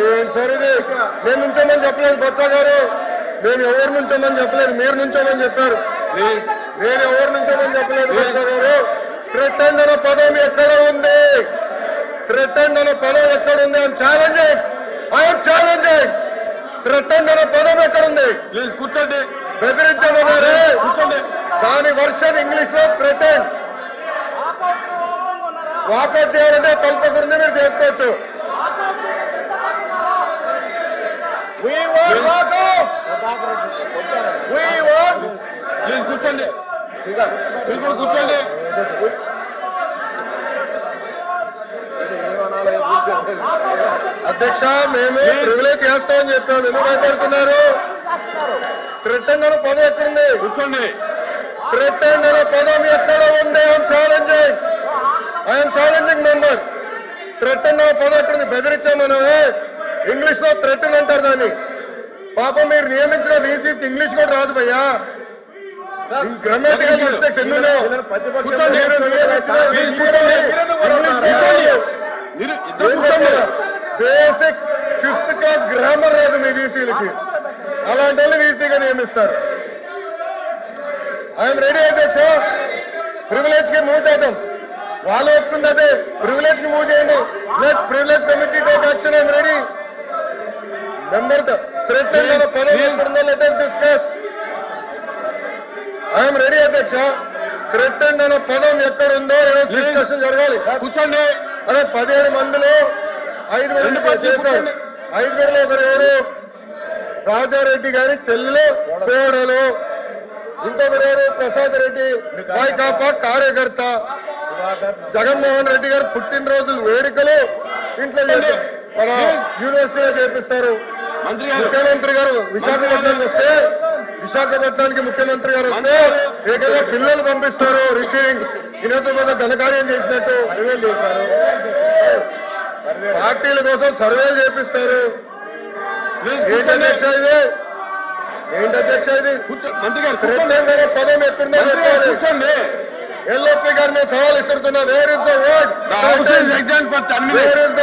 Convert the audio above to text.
ఏం సరే నేను నుంచోమని చెప్పలేదు బొత్స గారు. నేను ఎవరు నుంచోమని చెప్పలేదు మీరు నుంచోమని చెప్పారు. నేను ఎవరు నుంచోమని చెప్పలేదు బొత్స గారు. థ్రెటెండ్ అనే పదం ఎక్కడ ఉంది? థ్రెటెండ్ అనే పదం ఎక్కడ ఉంది? I'm challenging I'm challenging threatened అనే పదం ఎక్కడ ఉంది? లేదు కూర్చోండి. బెదిరించమన్నారే కూర్చోండి. దాని వర్షన్ ఇంగ్లీష్లో థ్రెటెండ్ వాకౌట్ చేయాలంటే తలపకుండా మీరు చేసుకోవచ్చు. We want walkout. We want. లేదు కూర్చోండి. మీరు కూడా కూర్చోండి. అధ్యక్ష మేము ప్రివిలేజ్ చేస్తామని చెప్పాము. ఎందుకు భయపడుతున్నారు థ్రెటెండ్ అనే పదం ఎక్కడుంది? కూర్చోండి. థ్రెటెండ్ అనే పదం ఎక్కడ ఉంది? I'm challenging I'm challenging member threatened అనే పదం ఎక్కడుంది? బెదిరించామనమే ఇంగ్లీష్లో థ్రెటన్ అంటారు దాన్ని. పాపం మీరు నియమించిన వీసీకి ఇంగ్లీష్ కూడా రాదు భయ్యా. గ్రామాటికల్ మిస్టేక్స్ ఎన్ని ఉన్నాయో బేసిక్ ఫిఫ్త్ క్లాస్ గ్రామర్ రాదు మీ వీసీలకి అలాంటి వాళ్ళు వీసీగా నియమిస్తారు. ఐఎమ్ రెడీ అధ్యక్ష. ప్రివిలేజ్కి మూవ్ చేద్దాం. వాళ్ళు ఒప్పుకుంది అదే. ప్రివిలేజ్కి మూవ్ చేయండి. Privilege committee take action I'm ready number threat పదవి ఎక్కడుందో let us discuss I'm ready అధ్యక్ష. థ్రెట్ అనే పదం ఎక్కడుందో డిస్కషన్ జరగాలి. కూర్చోండి. అదే పదిహేడు మందిలో ఐదుగురు. ఐదుగురులో ఒకరు ఎవరు రాజారెడ్డి గారి చెల్లెలు కోడలు. ఇంకొకరు ఎవరు ప్రసాద్ రెడ్డి వైకాపా కార్యకర్త. జగన్మోహన్ రెడ్డి గారు పుట్టినరోజులు వేడుకలు. ఇంట్లో. మన యూనివర్సిటీలో చేపిస్తారు. ముఖ్యమంత్రి గారు విశాఖపట్నానికి వస్తే విశాఖపట్నానికి ముఖ్యమంత్రి గారు వస్తే ఏకంగా పిల్లలు పంపిస్తారు. రిసీవింగ్ ఈయనతో మీద ఘనకార్యం చేసినట్టు సర్వేలు చేశారు. పార్టీల కోసం సర్వేలు చేపిస్తారు. ఏంటి అధ్యక్ష ఇది? ఏంటి అధ్యక్ష ఇది? మంత్రి గారు పదం కూర్చోండి. ఎల్ఓపి గారిని సవాల్ ఇస్తున్నా where is the minutes. Where is the